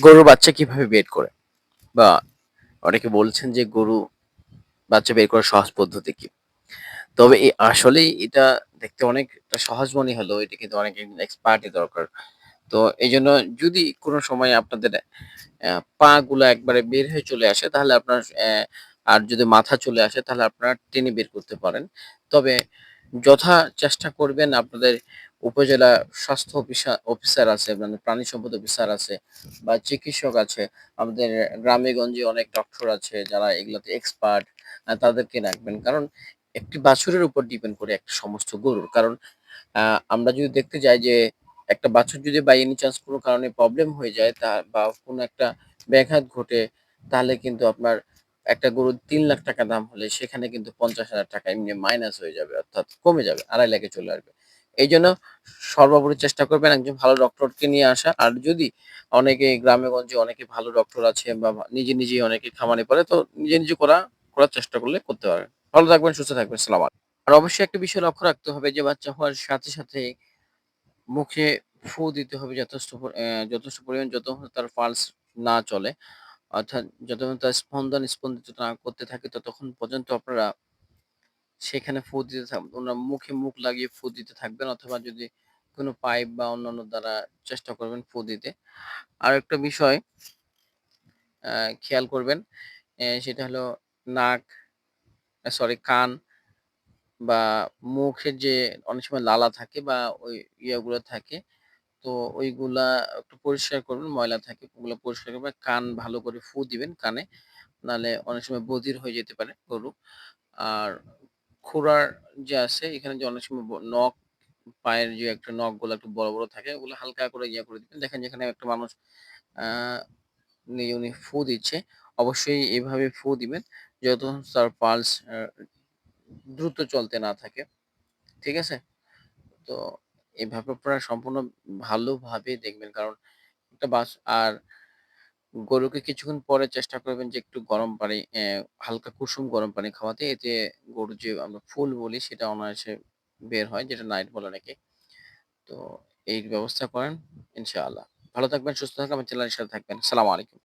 গরুর বাচ্চা কীভাবে বের করে? বা অনেকে বলছেন যে গরু বাচ্চা বের করার সহজ পদ্ধতি কি? তবে এই আসলেই এটা দেখতে অনেকটা সহজ মনে হলেও এটা কিন্তু অনেক এক্সপার্টই দরকার। তো এই জন্য যদি কোনো সময় আপনাদের পা গুলো একবারে বের হয়ে চলে আসে, তাহলে আপনার আর যদি মাথা চলে আসে, তাহলে আপনারা টেনে বের করতে পারেন। তবে যথা চেষ্টা করবেন আপনাদের উপজেলা স্বাস্থ্য অফিসার আছে মানে প্রাণী সম্পদ অফিসার আছে বা চিকিৎসক আছে। আমাদের গ্রামে গঞ্জে অনেক ডক্টর আছে যারা এগুলাতে এক্সপার্ট তাদেরকে রাখবেন। কারণ একটি বাছুরের উপর ডিপেন্ড করে একটা সমস্ত গরুর। কারণ আমরা যদি দেখতে যাই যে একটা বাছুর যদি বাই এনি চান্স কোনো কারণে প্রবলেম হয়ে যায় তা বা কোনো একটা ব্যাঘাত ঘটে, তাহলে কিন্তু আপনার একটা গরুর তিন লাখ টাকা দাম হলে সেখানে কিন্তু পঞ্চাশ হাজার টাকা এমনি মাইনাস হয়ে যাবে, অর্থাৎ কমে যাবে, আড়াই লাখে চলে আসবে। এই জন্য সর্বোপরি চেষ্টা করবেন একজন ভালো ডক্টরকে নিয়ে আসা। আর যদি অনেকে গ্রামে, গঞ্জে অনেকে ভালো ডক্টর আছে বা নিজে নিজে অনেকে খামারে পড়ে, তো নিজে নিজে করা, করার চেষ্টা করলে করতে পারেন। ভালো থাকবেন, সুস্থ থাকবেন, সালাম আর অবশ্যই একটা বিষয় লক্ষ্য রাখতে হবে যে বাচ্চা হওয়ার সাথে সাথে মুখে ফু দিতে হবে যথেষ্ট যথেষ্ট পরিমাণ যত তার পালস না চলে। অর্থাৎ যতক্ষণ তার স্পন্দন, স্পন্দিত না করতে থাকে, ততক্ষণ পর্যন্ত আপনারা সেখানে ফু দিতে থাক ওনার মুখে মুখ লাগিয়ে ফু দিতে থাকবেন অথবা যদি কোনো পাইপ বা অন্যান্য দ্বারা চেষ্টা করবেন ফু দিতে। আর একটা বিষয় খেয়াল করবেন সেটা হলো নাক সরি কান বা মুখের যে অনেক সময় লালা থাকে বা ওই ইয়েগুলো থাকে, তো ওইগুলা একটু পরিষ্কার করবেন, ময়লা থাকে, ওগুলো পরিষ্কার করবেন কান ভালো করে ফু দিবেন কানে, নাহলে অনেক সময় বধির হয়ে যেতে পারে গরু। আর খুরার যে আছে, এখানে যে অনেক সময় নখ, পায়ের যে একটা নখগুলো একটু বড় বড় থাকে, ওগুলো হালকা করে ইয়ে করে দিবেন। দেখেন যেখানে একটা মানুষ উনি ফু দিচ্ছে, অবশ্যই এভাবে ফু দিবেন, যত তার পালস দ্রুত চলতে না থাকে, ঠিক আছে? তো এভাবে আপনারা সম্পূর্ণ ভালোভাবে দেখবেন, কারণ একটা বাস, আর গরুকে কিছুক্ষণ পরে চেষ্টা করবেন যে একটু গরম পানি হালকা কুসুম গরম পানি খাওয়াতে। এতে গরুর যে আমরা ফুল বলি সেটা অনায়াসে বের হয়, যেটা নাইট বলে নাকি তো এই ব্যবস্থা করেন, ইনশাআল্লাহ। ভালো থাকবেন, সুস্থ থাকবেন, আমার চ্যানেলের সাথে থাকবেন। সালাম আলাইকুম।